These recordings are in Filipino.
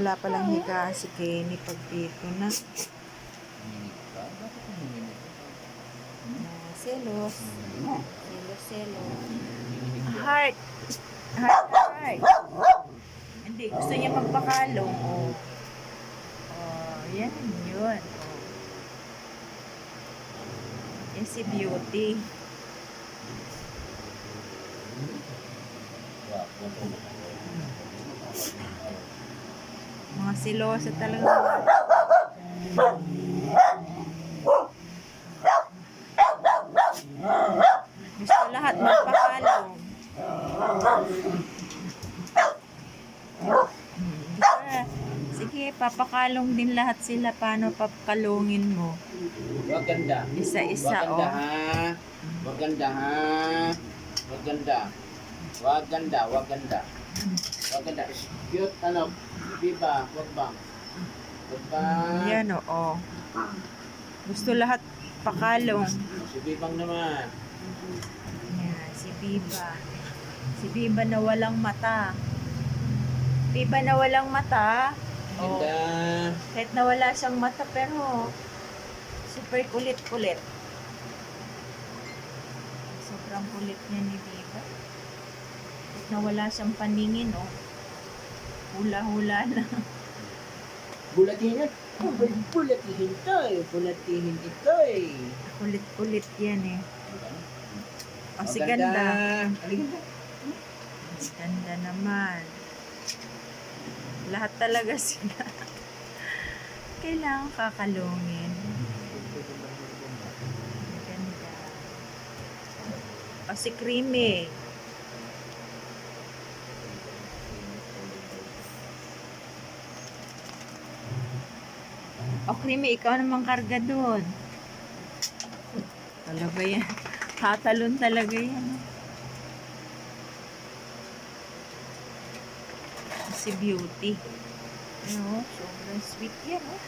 wala palang higaan si Kenny pag dito na. Ah, selos. Selos, selos. Heart. Heart, heart. Hindi, gusto niya magpakalong. Oh. Oh, yan, yun. Oh. Yan si Beauty. Wapo. Mga silosa talaga. Gusto lahat magpakalong. Ah, Sige, papakalong din lahat sila. Paano papakalungin mo? Wag ganda. Isa-isa, oh. ha. Wag ganda ha. Wag ganda. Wag ganda, wag ganda. Wag ganda. Cute, ano? Diba? Wag bang? Wag bang? Yan, oo. Gusto lahat pakalong. Si Bibang naman. Yan, si Biba. Si Biba na walang mata. Biba na walang mata. Oh, Ganda. kahit na wala siyang mata, pero super kulit-kulit. Sobrang kulit niya ni Biba. Kahit na wala siyang paningin, oh. Hula-hula na. Bulatihin yan. Bulatihin to eh. Bulatihin ito eh. Kulit-kulit yan, eh. O, si Ang ganda. Ang ganda. Si ganda naman. Lahat talaga sila. Kailangan kakalungin. Ganda. O si Creamy. O Creamy, ikaw namang karga doon. Talaga yan. Tatalon talaga yan. Si Beauty. Ano, sobrang sweet yan. Oh.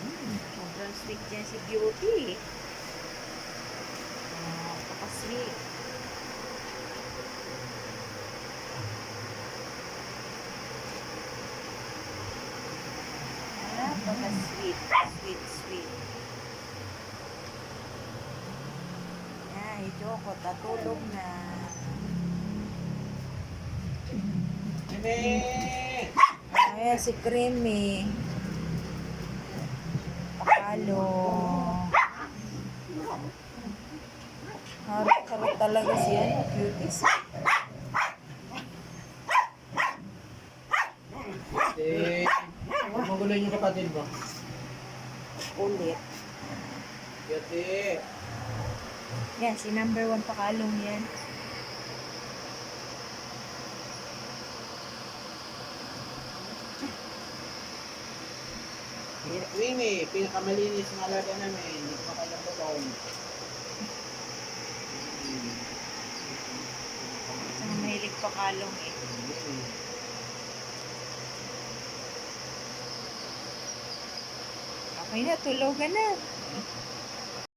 Sobrang sweet yan si Beauty. Ah, Napaka-sweet. Napaka-sweet. Sweet, sweet. Ay, Joko, tatulog na. Nene! Ayan, si Creamy. Pakalo. Harap-harap talaga si ano, cuties. Eh, magulo yung kapatid mo. Ulit. Yati. Yan, si number one pakalong yan. Winnie, pinakamalinis na alaga namin. Hindi ko makailang butong. Saka mahilig pakalong eh. Okay na, tulogan na.